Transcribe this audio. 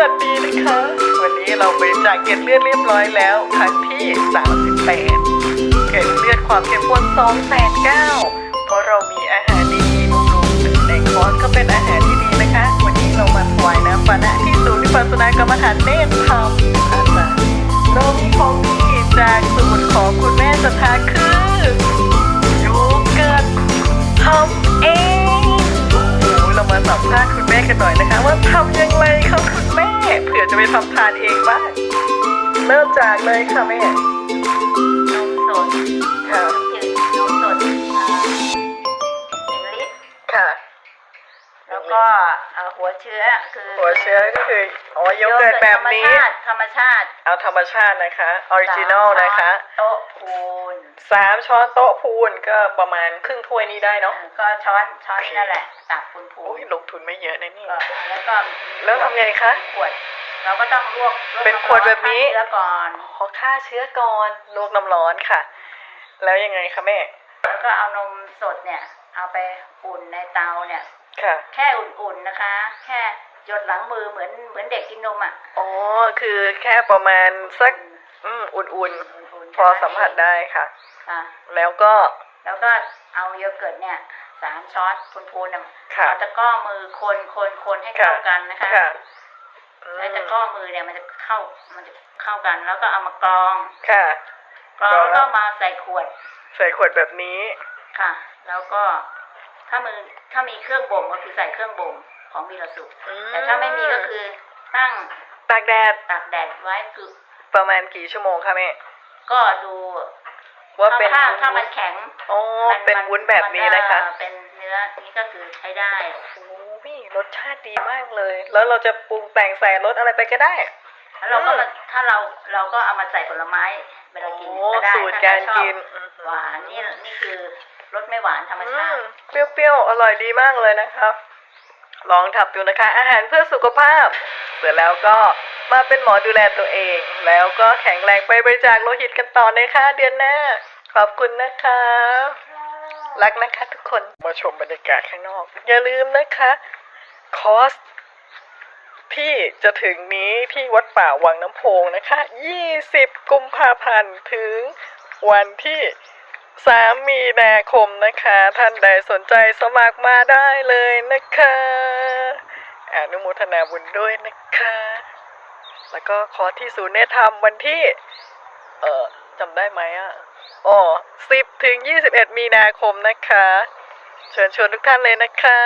วัสดีนะคะ วันนี้เราบริจาคเกล็ดเลือดเรียบร้อยแล้วครั้งที่ 38 เกล็ดเลือดความเข้มข้น2แสนเพราะเรามีอาหารดีๆบำรุงในคอร์สก็เป็นอาหารที่ดีนะคะ วันนี้เรามาถวายน้ำปานะที่ศูนย์วิปัสสนากรรมฐานเนตรธรรมอาจารย์เรามีของดีจากสูตรของคุณแม่ศรัทาคือโยเกิร์ตทำเองโอ้โหเรามาสัมภาษณ์คุณแม่กันหน่อยนะคะ ว่าทำยังไง ไปทำทานเองบ้างเริ่มจากเลยค่ะแม่นมสดค่ะจืดนมสดอ่าหนึ่งลิตรค่ะ แล้วก็เอ่อหัวเชื้อคือหัวเชื้อก็คืออ๋อโยเกิร์ตแบบนี้ ธรรมชาติธรรมชาติเอาธรรมชาตินะคะออริจินอลสามนะคะช้อนโต๊ะพูนสามช้อนโต๊ะพูนก็ประมาณครึ่งถ้วยนี้ได้เนาะเอ่อก็ช้อนช้อนนั่นแหละตักพูนพูโอ้นยลงทุนไม่เยอะนะนี่ ก็แล้วก็มีแล้วทำไงคะ ขวด เราก็ต้องลวกลวกเป็นขวดแบบนี้ำร้อฆ่าเชื้อก่อน ขอฆ่าเชื้อก่อนลวกน้ำร้อนค่ะ แล้วยังไงคะแม่ แล้วก็เอานมสดเนี่ย เอาไปอุ่นในเตาเนี่ย ค่ะ แค่อุ่นๆนะคะ แค่หยดหลังมือเหมือนเหมือนเด็กกินนมอะอ๋อ คือแค่ประมาณสักอืมอุ่นอุ่นๆ ๆพอสัมผัสได้ค่ะ ค่ะ แล้วก็ แล้วก็เอาโยเกิร์ตเนี่ยสามช้อนพูนๆน่ะค่ะ เอาตะกร้อมือคนคนคนให้เข้ากันนะคะ ค่ะอืม ใช้ตะกร้อมือเนี่ยมันจะเข้ามันจะเข้ากัน แล้วก็เอามากรองค่ะกรองกรองแล้วก็มาใส่ขวด ใส่ขวดแบบนี้ค่ะ แล้วก็ถ้ามือถ้ามีเครื่องบ่มก็คือใส่เครื่องบ่มของมีระสุอืมแต่ถ้าไม่มีก็คือตั้งตากแดดตากแดดไว้คือประมาณกี่ชั่วโมงคะแม่ก็ดูว่าเป็นถ้าถ้ามันแข็งอ๋อเป็นวุ้นแบบนี้นะคะมัเป็นเนื้อนี่ก็คือใช้ได้โอ้ย รสชาติดีมากเลย แล้วเราจะปรุงแต่งใส่รสอะไรไปก็ได้ แล้วเราก็อืมมาถ้าเราเราก็เอามาใส่ผลไม้เวลากินโอ้ก็ได้สูตรถ้การชอบกินอื้อหือหวานนี่นี่คือรสไม่หวานธรรมอืชามติเปรี้ยวๆอร่อยดีมากเลยนะครับ ลองทำดูนะคะ อาหารเพื่อสุขภาพ เสร็จแล้วก็มาเป็นหมอดูแลตัวเอง แล้วก็แข็งแรงไปบริจาคโลหิตกันต่อในค่ะเดือนหน้า ขอบคุณนะคะรักนะคะทุกคนมาชมบรรยากาศข้างนอก อย่าลืมนะคะ คอสที่จะถึงนี้ที่วัดป่าวังน้ำโพงนะคะ 20 กุมภาพันธ์ถึงวันที่ 3 มีนาคมนะคะ ท่านใดสนใจสมัครมาได้เลยนะคะอนุโมทนาบุญด้วยนะคะ แล้วก็คอที่ศูนย์เนธรรมวันที่ เออจำได้ไหมอะอ๋อ10 ถึง 21 มีนาคมนะคะ เชิญชวนทุกท่านเลยนะคะ